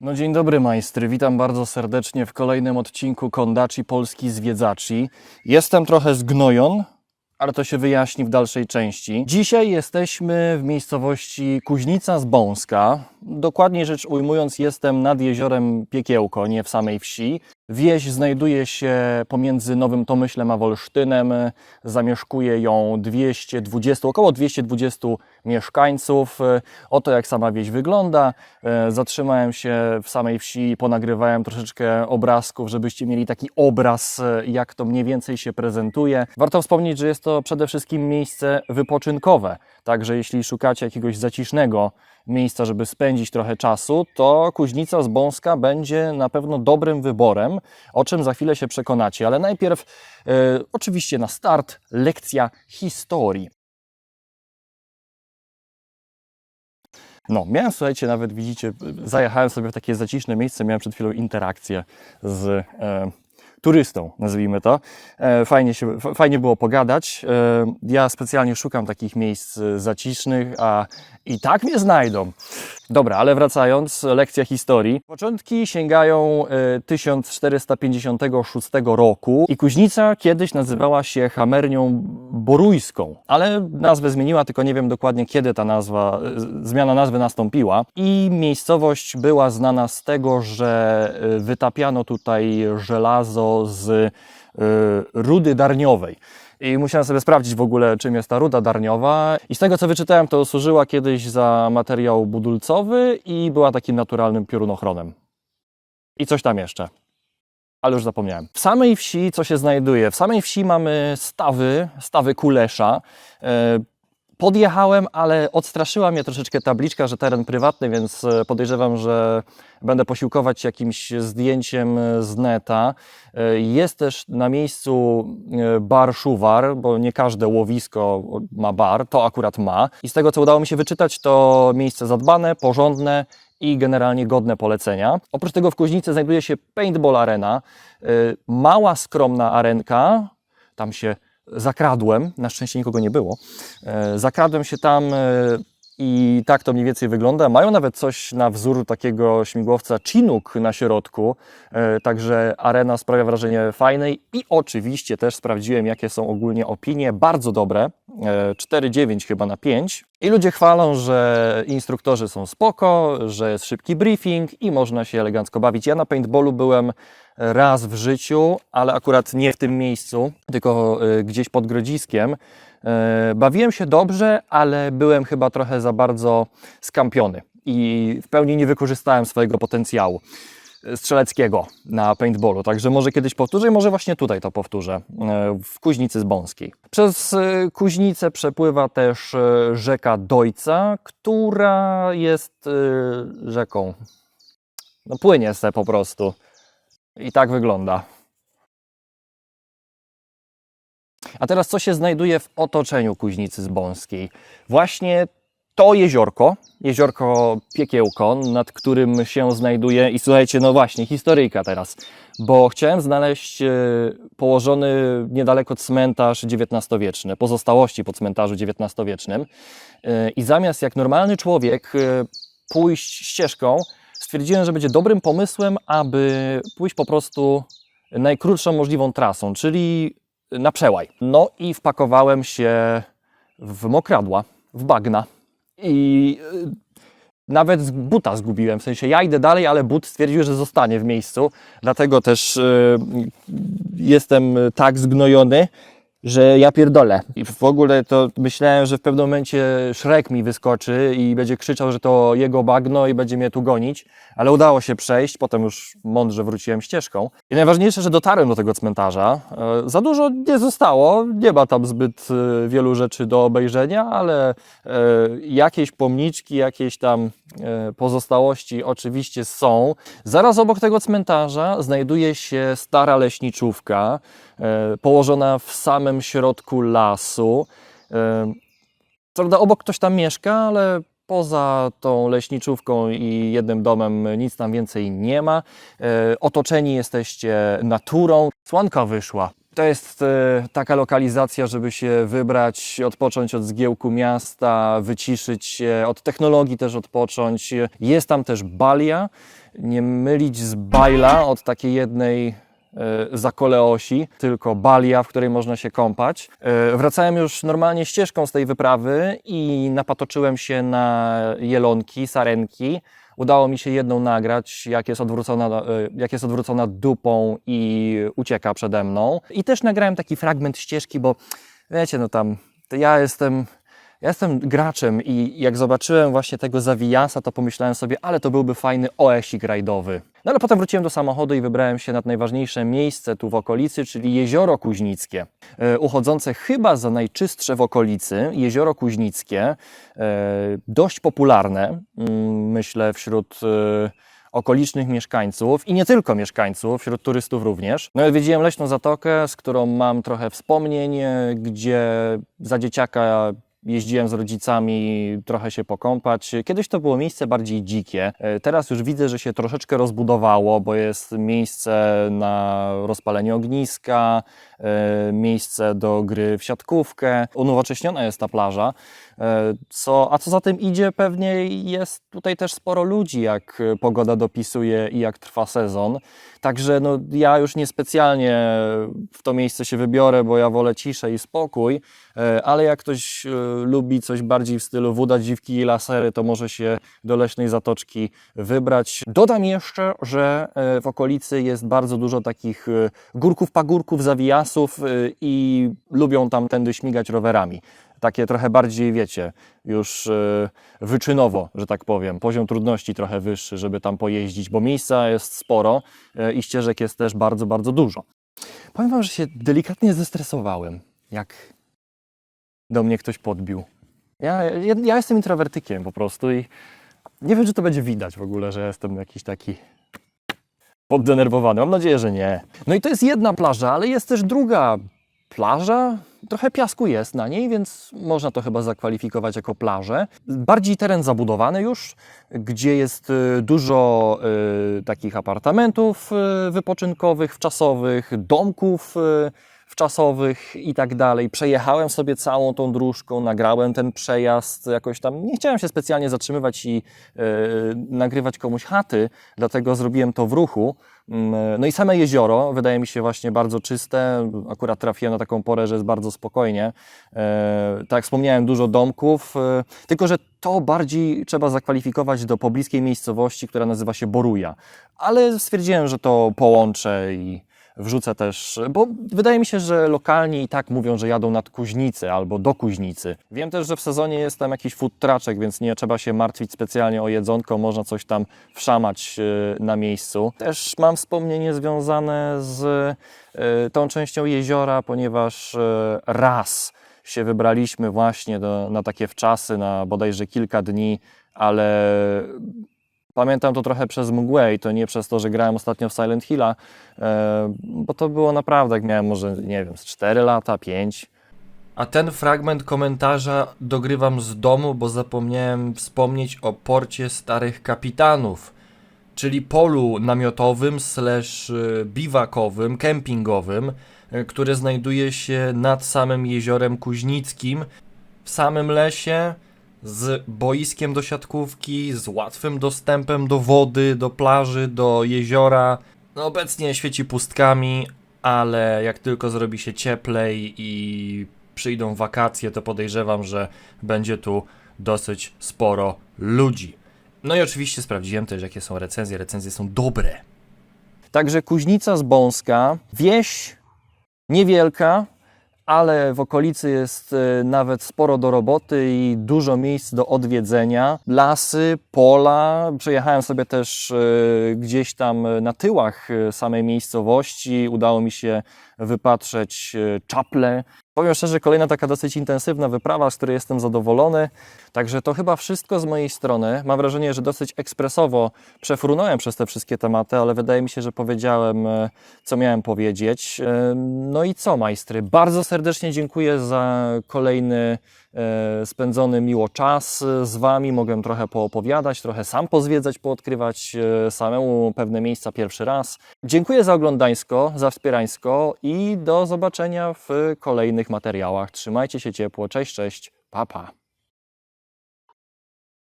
No dzień dobry majstry, witam bardzo serdecznie w kolejnym odcinku Kondaci Polski Zwiedzaci. Jestem trochę zgnojon, ale to się wyjaśni w dalszej części. Dzisiaj jesteśmy w miejscowości Kuźnica z Bąska. Dokładniej rzecz ujmując, jestem nad jeziorem Piekiełko, nie w samej wsi. Wieś znajduje się pomiędzy Nowym Tomyślem a Wolsztynem. Zamieszkuje ją 220, około 220 mieszkańców. Oto jak sama wieś wygląda. E, Zatrzymałem się w samej wsi, ponagrywałem troszeczkę obrazków, żebyście mieli taki obraz, e, jak to mniej więcej się prezentuje. Warto wspomnieć, że jest to przede wszystkim miejsce wypoczynkowe. Także jeśli szukacie jakiegoś zacisznego miejsca, żeby spędzić trochę czasu, to Kuźnica z Bąska będzie na pewno dobrym wyborem, o czym za chwilę się przekonacie. Ale najpierw, e, oczywiście na start, lekcja historii. No, miałem, słuchajcie, nawet widzicie, zajechałem sobie w takie zaciszne miejsce, miałem przed chwilą interakcję z e, turystą, nazwijmy to. E, fajnie, się, fajnie było pogadać. E, ja specjalnie szukam takich miejsc e, zacisznych, a i tak mnie znajdą. Dobra, ale wracając, lekcja historii. Początki sięgają e, 1456 roku i Kuźnica kiedyś nazywała się Hamernią Borójską, ale nazwę zmieniła, tylko nie wiem dokładnie kiedy ta nazwa, zmiana nazwy nastąpiła. I miejscowość była znana z tego, że wytapiano tutaj żelazo z e, rudy darniowej. I musiałem sobie sprawdzić w ogóle, czym jest ta ruda darniowa. I z tego, co wyczytałem, to służyła kiedyś za materiał budulcowy i była takim naturalnym piorunochronem. I coś tam jeszcze. Ale już zapomniałem. W samej wsi, co się znajduje? W samej wsi mamy stawy, stawy Kulesza. Podjechałem, ale odstraszyła mnie troszeczkę tabliczka, że teren prywatny, więc e, podejrzewam, że będę posiłkować jakimś zdjęciem e, z neta. E, Jest też na miejscu bar Szuwar, bo nie każde łowisko ma bar, to akurat ma. I z tego, co udało mi się wyczytać, to miejsce zadbane, porządne i generalnie godne polecenia. Oprócz tego w Kuźnicy znajduje się Paintball Arena, mała, skromna arenka, tam się zakradłem, na szczęście nikogo nie było, E, zakradłem się tam e, i tak to mniej więcej wygląda. Mają nawet coś na wzór takiego śmigłowca Chinook na środku, e, także arena sprawia wrażenie fajnej i oczywiście też sprawdziłem, jakie są ogólnie opinie, bardzo dobre, e, 4,9 chyba na 5. I ludzie chwalą, że instruktorzy są spoko, że jest szybki briefing i można się elegancko bawić. Ja na paintballu byłem raz w życiu, ale akurat nie w tym miejscu, tylko y, gdzieś pod Grodziskiem. E, Bawiłem się dobrze, ale byłem chyba trochę za bardzo skampiony i w pełni nie wykorzystałem swojego potencjału e, strzeleckiego na paintballu. Także może kiedyś powtórzę i może właśnie tutaj to powtórzę, e, w Kuźnicy z Bąskiej. Przez Kuźnicę przepływa też rzeka Dojca, która jest rzeką. No płynie se po prostu. I tak wygląda. A teraz co się znajduje w otoczeniu Kuźnicy z Bąskiej? Właśnie to jeziorko, jeziorko Piekiełko, nad którym się znajduje i słuchajcie, no właśnie, historyjka teraz, bo chciałem znaleźć e, położony niedaleko cmentarz XIX-wieczny, pozostałości po cmentarzu XIX-wiecznym E, i zamiast jak normalny człowiek e, pójść ścieżką, stwierdziłem, że będzie dobrym pomysłem, aby pójść po prostu najkrótszą możliwą trasą, czyli na przełaj. No i wpakowałem się w mokradła, w bagna i y, nawet buta zgubiłem. W sensie ja idę dalej, ale but stwierdził, że zostanie w miejscu. Dlatego też y, jestem tak zgnojony, że ja pierdolę. I w ogóle to myślałem, że w pewnym momencie Szrek mi wyskoczy i będzie krzyczał, że to jego bagno i będzie mnie tu gonić, ale udało się przejść, potem już mądrze wróciłem ścieżką. I najważniejsze, że dotarłem do tego cmentarza. E, Za dużo nie zostało, nie ma tam zbyt e, wielu rzeczy do obejrzenia, ale e, jakieś pomniczki, jakieś tam pozostałości oczywiście są. Zaraz obok tego cmentarza znajduje się stara leśniczówka, e, położona w samym środku lasu. E, Co prawda obok ktoś tam mieszka, ale poza tą leśniczówką i jednym domem nic tam więcej nie ma. E, Otoczeni jesteście naturą. Słonko wyszła. To jest e, taka lokalizacja, żeby się wybrać, odpocząć od zgiełku miasta, wyciszyć się, od technologii też odpocząć. Jest tam też balia, nie mylić z bajla od takiej jednej e, zakole osi, tylko balia, w której można się kąpać. E, Wracałem już normalnie ścieżką z tej wyprawy i napatoczyłem się na jelonki, sarenki. Udało mi się jedną nagrać, jak jest odwrócona, e, jak jest odwrócona dupą i ucieka przede mną. I też nagrałem taki fragment ścieżki, bo wiecie, no tam ja jestem ja jestem graczem i jak zobaczyłem właśnie tego zawijasa, to pomyślałem sobie, ale to byłby fajny oesik rajdowy. No ale potem wróciłem do samochodu i wybrałem się nad najważniejsze miejsce tu w okolicy, czyli Jezioro Kuźnickie. E, Uchodzące chyba za najczystsze w okolicy, Jezioro Kuźnickie, e, dość popularne, mm, myślę, wśród e, okolicznych mieszkańców i nie tylko mieszkańców, wśród turystów również. No i odwiedziłem Leśną Zatokę, z którą mam trochę wspomnień, e, gdzie za dzieciaka jeździłem z rodzicami trochę się pokąpać. Kiedyś to było miejsce bardziej dzikie. E, Teraz już widzę, że się troszeczkę rozbudowało, bo jest miejsce na rozpalenie ogniska, e, miejsce do gry w siatkówkę. Unowocześniona jest ta plaża. E, Co, a co za tym idzie, pewnie jest tutaj też sporo ludzi, jak pogoda dopisuje i jak trwa sezon. Także no, ja już niespecjalnie w to miejsce się wybiorę, bo ja wolę ciszę i spokój, ale jak ktoś lubi coś bardziej w stylu woda, dziwki i lasery, to może się do Leśnej Zatoczki wybrać. Dodam jeszcze, że e, w okolicy jest bardzo dużo takich e, górków, pagórków, zawijasów e, i lubią tam tędy śmigać rowerami takie trochę bardziej, wiecie, już wyczynowo, że tak powiem. Poziom trudności trochę wyższy, żeby tam pojeździć, bo miejsca jest sporo i ścieżek jest też bardzo, bardzo dużo. Powiem Wam, że się delikatnie zestresowałem, jak do mnie ktoś podbił. Ja, ja, ja jestem introwertykiem po prostu i nie wiem, czy to będzie widać w ogóle, że jestem jakiś taki poddenerwowany. Mam nadzieję, że nie. No i to jest jedna plaża, ale jest też druga plaża. Trochę piasku jest na niej, więc można to chyba zakwalifikować jako plażę. Bardziej teren zabudowany już, gdzie jest y, dużo y, takich apartamentów y, wypoczynkowych, wczasowych, domków y, wczasowych i tak dalej. Przejechałem sobie całą tą dróżką, nagrałem ten przejazd jakoś tam. Nie chciałem się specjalnie zatrzymywać i e, nagrywać komuś chaty, dlatego zrobiłem to w ruchu. Mm, No i same jezioro wydaje mi się właśnie bardzo czyste. Akurat trafiłem na taką porę, że jest bardzo spokojnie. E, tak jak wspomniałem, dużo domków, e, tylko że to bardziej trzeba zakwalifikować do pobliskiej miejscowości, która nazywa się Boruja. Ale stwierdziłem, że to połączę i wrzucę też, bo wydaje mi się, że lokalni i tak mówią, że jadą nad Kuźnicy albo do Kuźnicy. Wiem też, że w sezonie jest tam jakiś food więc nie trzeba się martwić specjalnie o jedzonko, można coś tam wszamać e, na miejscu. Też mam wspomnienie związane z e, tą częścią jeziora, ponieważ e, raz się wybraliśmy właśnie do, na takie wczasy, na bodajże kilka dni, ale Pamiętam to trochę przez mgłę i to nie przez to, że grałem ostatnio w Silent Hilla, e, bo to było naprawdę, jak miałem może, nie wiem, z 4 lata, 5. A ten fragment komentarza dogrywam z domu, bo zapomniałem wspomnieć o porcie starych kapitanów, czyli polu namiotowym slash y, biwakowym, kempingowym, y, które znajduje się nad samym jeziorem Kuźnickim, w samym lesie, z boiskiem do siatkówki, z łatwym dostępem do wody, do plaży, do jeziora. No obecnie świeci pustkami, ale jak tylko zrobi się cieplej i przyjdą wakacje, to podejrzewam, że będzie tu dosyć sporo ludzi. No i oczywiście sprawdziłem też, jakie są recenzje. Recenzje są dobre. Także Kuźnica z Bąska, wieś niewielka, ale w okolicy jest e, nawet sporo do roboty i dużo miejsc do odwiedzenia. Lasy, pola. Przejechałem sobie też e, gdzieś tam na tyłach e, samej miejscowości. Udało mi się wypatrzeć e, czaple. Powiem szczerze, kolejna taka dosyć intensywna wyprawa, z której jestem zadowolony. Także to chyba wszystko z mojej strony. Mam wrażenie, że dosyć ekspresowo przefrunąłem przez te wszystkie tematy, ale wydaje mi się, że powiedziałem, e, co miałem powiedzieć. E, No i co, majstry? Bardzo serdecznie dziękuję za kolejny e, spędzony miło czas z Wami. Mogłem trochę poopowiadać, trochę sam pozwiedzać, poodkrywać samemu pewne miejsca pierwszy raz. Dziękuję za oglądańsko, za wspierańsko i do zobaczenia w kolejnych materiałach. Trzymajcie się ciepło. Cześć, cześć. Pa, pa.